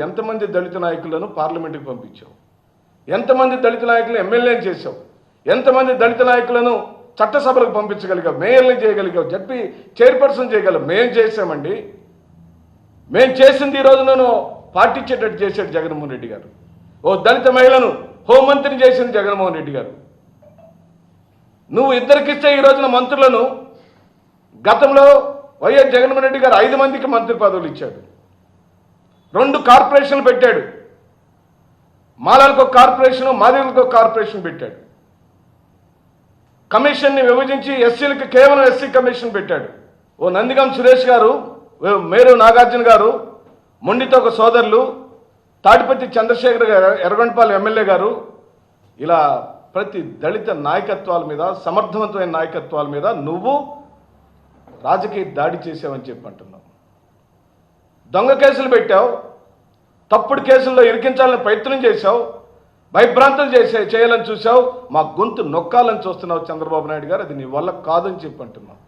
ఎంతమంది దళిత నాయకులను పార్లమెంటుకు పంపించావు? ఎంతమంది దళిత నాయకులను ఎమ్మెల్యేని చేశావు? ఎంతమంది దళిత నాయకులను చట్టసభలకు పంపించగలిగావు? మేయర్ని చేయగలిగావు? చెప్పి చైర్పర్సన్ చేయగలవు మేం చేశామండి. మేం చేసింది ఈ రోజు నేను పాటించేటట్టు చేశాడు జగన్మోహన్ రెడ్డి గారు. ఓ దళిత మహిళను హోంమంత్రిని చేసింది జగన్మోహన్ రెడ్డి గారు. నువ్వు ఇద్దరికిస్తే ఈ రోజున మంత్రులను గతంలో వైఎస్ జగన్మోహన్ రెడ్డి గారు ఐదు మందికి మంత్రి పదవులు ఇచ్చాడు. రెండు కార్పొరేషన్లు పెట్టాడు. మాలలకు ఒక కార్పొరేషన్ మాదిలకు ఒక కార్పొరేషన్ పెట్టాడు. కమిషన్ని విభజించి ఎస్సీలకు కేవలం ఎస్సీ కమిషన్ పెట్టాడు. ఓ నందిగం సురేష్ గారు మేరు నాగార్జున గారు మొండితో ఒక సోదరులు తాడిపత్రి చంద్రశేఖర్ గారు ఎర్రగొండపాలెం ఎమ్మెల్యే గారు ఇలా ప్రతి దళిత నాయకత్వాల మీద సమర్థవంతమైన నాయకత్వాల మీద నువ్వు రాజకీయ దాడి చేసావని చెప్పి అంటున్నావు. దొంగ కేసులు పెట్టావు తప్పుడు కేసుల్లో ఇరికించాలని ప్రయత్నం చేశావు భయభ్రాంతులు చేసే చేయాలని చూసావు మా గొంతు నొక్కాలని చూస్తున్నావు చంద్రబాబు నాయుడు గారు అది నీ వల్ల కాదని చెప్పి అంటున్నావు.